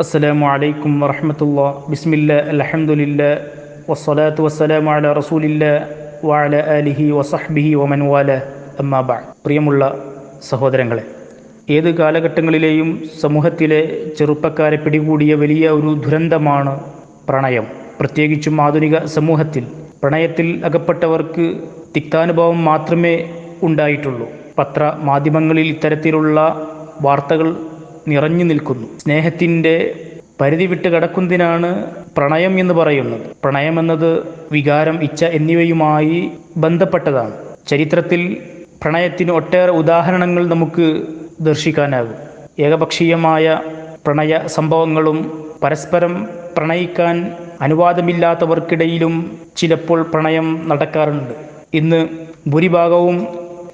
السلام عليكم ورحمة الله بسم الله الحمد لله والصلاة والسلام على رسول الله وعلى آله وصحبه ومن والاه أما بعد പ്രിയമുള്ള സഹോദരങ്ങളെ ഏത് കാലഘട്ടങ്ങളിലെയും സമൂഹത്തിലെ ചെറുപ്പക്കാരെ പിടികൂടിയ വലിയ ഒരു ദുരന്തമാണ് പ്രണയം പ്രത്യേകിച്ചും ആധുനിക സമൂഹത്തിൽ പ്രണയത്തിൽ അകപ്പെട്ടവർക്ക് തിക്താനുഭവം മാത്രമേ ഉണ്ടായിട്ടുള്ളൂ പത്ര മാധ്യമങ്ങളിൽ ഇത്തരത്തിലുള്ള വാർത്തകൾ നിറഞ്ഞു നിൽക്കുന്നു. സ്നേഹത്തിന്റെ പരിധി വിട്ട് കടക്കുന്നതിനാണ് പ്രണയം എന്ന് പറയുന്നത്. പ്രണയം എന്നത് വികാരം ഇച്ഛ എന്നിവയുമായി ബന്ധപ്പെട്ടതാണ്. ചരിത്രത്തിൽ പ്രണയത്തിന് ഒട്ടേറെ ഉദാഹരണങ്ങൾ നമുക്ക് ദർശിക്കാനാകും. ഏകപക്ഷീയമായ പ്രണയ സംഭവങ്ങളും പരസ്പരം പ്രണയിക്കാൻ അനുവാദമില്ലാത്തവർക്കിടയിലും ചിലപ്പോൾ പ്രണയം നടക്കാറുണ്ട്. ഇന്ന് ഭൂരിഭാഗവും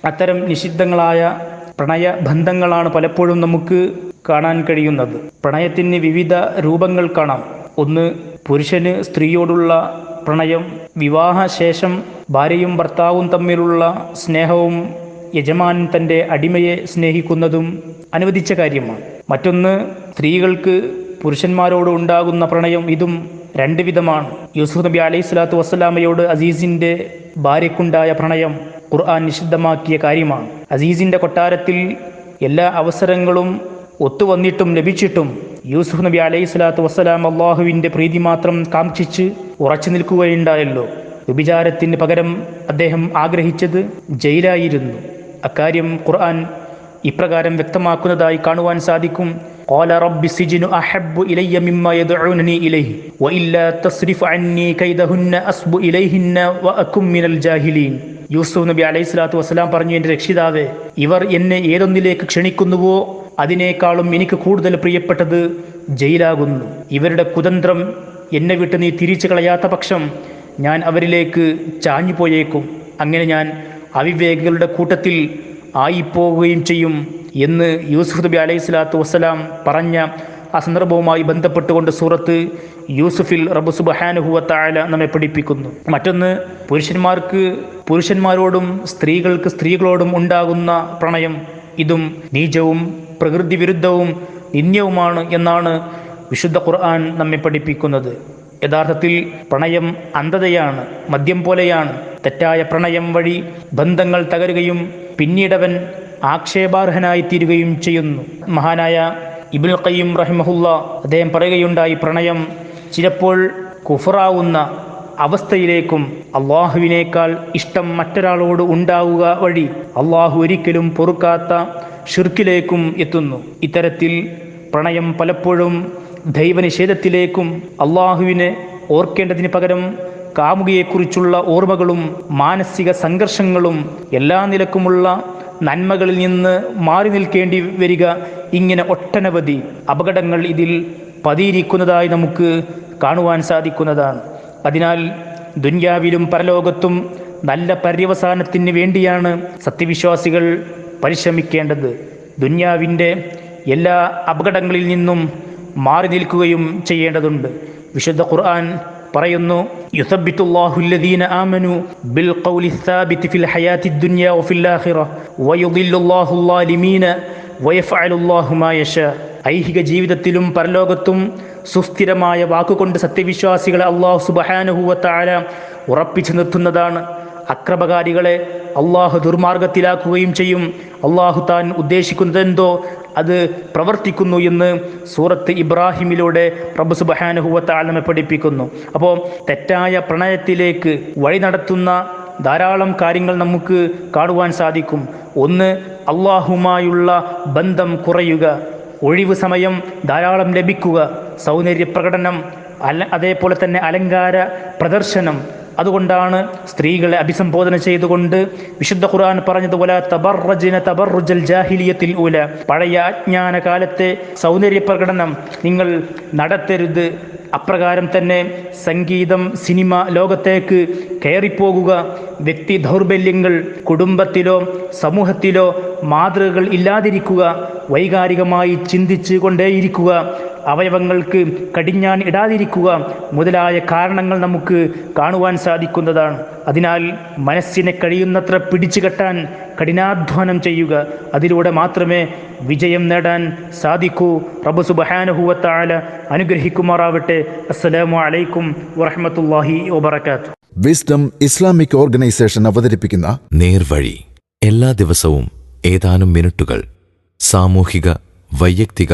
അത്തരം നിഷിദ്ധങ്ങളായ പ്രണയ ബന്ധങ്ങളാണ് പലപ്പോഴും നമുക്ക് കാണാൻ കഴിയുന്നത്. പ്രണയത്തിന് വിവിധ രൂപങ്ങൾ കാണാം. ഒന്ന് പുരുഷന് സ്ത്രീയോടുള്ള പ്രണയം വിവാഹശേഷം ഭാര്യയും ഭർത്താവും തമ്മിലുള്ള സ്നേഹവും യജമാൻ തന്റെ അടിമയെ സ്നേഹിക്കുന്നതും അനുവദിച്ച കാര്യമാണ്. മറ്റൊന്ന് സ്ത്രീകൾക്ക് പുരുഷന്മാരോട് ഉണ്ടാകുന്ന പ്രണയം ഇതും രണ്ട് വിധമാണ്. യൂസുഫ് നബി അലൈഹി സ്വലാത്തു വസ്സലാമയോട് അസീസിന്റെ ഭാര്യക്കുണ്ടായ പ്രണയം ഖുർആൻ നിഷിദ്ധമാക്കിയ കാര്യമാണ് അസീസിൻ്റെ കൊട്ടാരത്തിൽ എല്ലാ അവസരങ്ങളും ഒത്തുവന്നിട്ടും ലഭിച്ചിട്ടും യൂസുഫ് നബി അലൈഹി സ്വലാത്തു വസ്സലാം അള്ളാഹുവിൻ്റെ പ്രീതി മാത്രം കാക്ഷിച്ച് ഉറച്ചു നിൽക്കുകയുണ്ടായല്ലോ വ്യഭിചാരത്തിന് പകരം അദ്ദേഹം ആഗ്രഹിച്ചത് ജയിലായിരുന്നു അക്കാര്യം ഖുർആൻ ഇപ്രകാരം വ്യക്തമാക്കുന്നതായി കാണുവാൻ സാധിക്കും قال رب السجن أحب إلي مما يدعونني إليه وإلا تصرف عني كيدهن أصب إليهن وأكن من الجاهلين യൂസുഫ് നബി അലൈഹി സ്വലാത്തു വസ്സലാം പറഞ്ഞു എന്റെ രക്ഷിതാവേ ഇവർ എന്നെ ഏതൊന്നിലേക്ക് ക്ഷണിക്കുന്നുവോ അതിനേക്കാളും എനിക്ക് കൂടുതൽ പ്രിയപ്പെട്ടത് ജയിലാകുന്നു. ഇവരുടെ കുതന്ത്രം എന്നെ വിട്ട് നീ തിരിച്ചു കളയാത്ത പക്ഷം ഞാൻ അവരിലേക്ക് ചാഞ്ഞു പോയേക്കും അങ്ങനെ ഞാൻ അവിവേകികളുടെ കൂട്ടത്തിൽ ആയിപ്പോവുകയും ചെയ്യും എന്ന് യൂസുഫ് നബി അലൈഹി സ്വലാത്തു വസ്സലാം പറഞ്ഞ ആ സന്ദർഭവുമായി ബന്ധപ്പെട്ടുകൊണ്ട് സൂറത്ത് യൂസുഫിൽ റബ്ബു സുബഹാനുഹുവത്തായ നമ്മെ പഠിപ്പിക്കുന്നു. മറ്റൊന്ന് പുരുഷന്മാർക്ക് പുരുഷന്മാരോടും സ്ത്രീകൾക്ക് സ്ത്രീകളോടും ഉണ്ടാകുന്ന പ്രണയം. ഇതും നീചവും പ്രകൃതി വിരുദ്ധവും നിന്ദ്യവുമാണ് എന്നാണ് വിശുദ്ധ ഖുർആൻ നമ്മെ പഠിപ്പിക്കുന്നത്. യഥാർത്ഥത്തിൽ പ്രണയം അന്ധതയാണ് മദ്യം പോലെയാണ്. തെറ്റായ പ്രണയം വഴി ബന്ധങ്ങൾ തകരുകയും പിന്നീടവൻ ആക്ഷേപാർഹനായി തീരുകയും ചെയ്യുന്നു. മഹാനായ ഇബുൽ ഖയ്യം റഹിമഹുല്ല അദ്ദേഹം പറയുകയുണ്ടായി പ്രണയം ചിലപ്പോൾ കുഫറാവുന്ന അവസ്ഥയിലേക്കും അള്ളാഹുവിനേക്കാൾ ഇഷ്ടം മറ്റൊരാളോട് ഉണ്ടാവുക വഴി അള്ളാഹു ഒരിക്കലും പൊറുക്കാത്ത ഷിർക്കിലേക്കും എത്തുന്നു. ഇത്തരത്തിൽ പ്രണയം പലപ്പോഴും ദൈവനിഷേധത്തിലേക്കും അള്ളാഹുവിനെ ഓർക്കേണ്ടതിന് പകരം കാമുകിയെക്കുറിച്ചുള്ള ഓർമ്മകളും മാനസിക സംഘർഷങ്ങളും എല്ലാ നിലക്കുമുള്ള നന്മകളിൽ നിന്ന് മാറി നിൽക്കേണ്ടി വരിക ഇങ്ങനെ ഒട്ടനവധി അപകടങ്ങൾ ഇതിൽ പതിയിരിക്കുന്നതായി നമുക്ക് കാണുവാൻ സാധിക്കുന്നതാണ്. അതിനാൽ ദുന്യാവിലും പരലോകത്തും നല്ല പര്യവസാനത്തിന് വേണ്ടിയാണ് സത്യവിശ്വാസികൾ പരിശ്രമിക്കേണ്ടത്. ദുന്യാവിന്റെ എല്ലാ അപകടങ്ങളിൽ നിന്നും മാറി നിൽക്കുകയും ചെയ്യേണ്ടതുണ്ട്. വിശുദ്ധ ഖുർആൻ പറയുന്നു ആമനു ബിൽ സാബിത് ഫിൽ ആഖിറ ഐഹിക ജീവിതത്തിലും പരലോകത്തും സുസ്ഥിരമായ വാക്കുകൊണ്ട് സത്യവിശ്വാസികളെ അള്ളാഹു സുബ്ഹാനഹു വതആല ഉറപ്പിച്ചു നിർത്തുന്നതാണ്. അക്രമകാരികളെ അള്ളാഹു ദുർമാർഗത്തിലാക്കുകയും ചെയ്യും. അള്ളാഹു താൻ ഉദ്ദേശിക്കുന്നതെന്തോ അത് പ്രവർത്തിക്കുന്നു എന്ന് സൂറത്ത് ഇബ്രാഹിമിലൂടെ പ്രഭു സുബഹാനുഹുവത്താൽ നമ്മെ പഠിപ്പിക്കുന്നു. അപ്പോൾ തെറ്റായ പ്രണയത്തിലേക്ക് വഴി നടത്തുന്ന ധാരാളം കാര്യങ്ങൾ നമുക്ക് കാണുവാൻ സാധിക്കും. ഒന്ന് അള്ളാഹുമായുള്ള ബന്ധം കുറയുക. ഒഴിവ് സമയം ധാരാളം ലഭിക്കുക. സൗന്ദര്യ പ്രകടനം അല്ല അതേപോലെ തന്നെ അലങ്കാര പ്രദർശനം. അതുകൊണ്ടാണ് സ്ത്രീകളെ അഭിസംബോധന ചെയ്തുകൊണ്ട് വിശുദ്ധ ഖുർആൻ പറഞ്ഞതുപോലെ തബർറജിന തബർറുജൽ ജാഹിലിയത്തിൽ ഊല പഴയ അജ്ഞാന കാലത്തെ സൗന്ദര്യ പ്രകടനം നിങ്ങൾ നടത്തരുത്. അപ്രകാരം തന്നെ സംഗീതം സിനിമ ലോകത്തേക്ക് കയറിപ്പോകുക. വ്യക്തി ദൗർബല്യങ്ങൾ കുടുംബത്തിലോ സമൂഹത്തിലോ മാതൃകകൾ ഇല്ലാതിരിക്കുക. വൈകാരികമായി ചിന്തിച്ചു കൊണ്ടേയിരിക്കുക. അവയവങ്ങൾക്ക് കടിഞ്ഞാൻ ഇടാതിരിക്കുക മുതലായ കാരണങ്ങൾ നമുക്ക് കാണുവാൻ സാധിക്കുന്നതാണ്. അതിനാൽ മനസ്സിനെ കഴിയുന്നത്ര പിടിച്ചു കെട്ടാൻ കഠിനാധ്വാനം ചെയ്യുക. അതിലൂടെ മാത്രമേ വിജയം നേടാൻ സാധിക്കൂ. പ്രഭു സുബഹാനുഹൂവത്താല അനുഗ്രഹിക്കുമാറാവട്ടെ. അസ്സലാമു അലൈക്കും വറഹമത്തല്ലാഹി വബർക്കാത്തു വിസ്ഡം ഇസ്ലാമിക് ഓർഗനൈസേഷൻ അവതരിപ്പിക്കുന്ന നേർവഴി. എല്ലാ ദിവസവും ഏതാനും മിനിറ്റുകൾ സാമൂഹിക വൈയക്തിക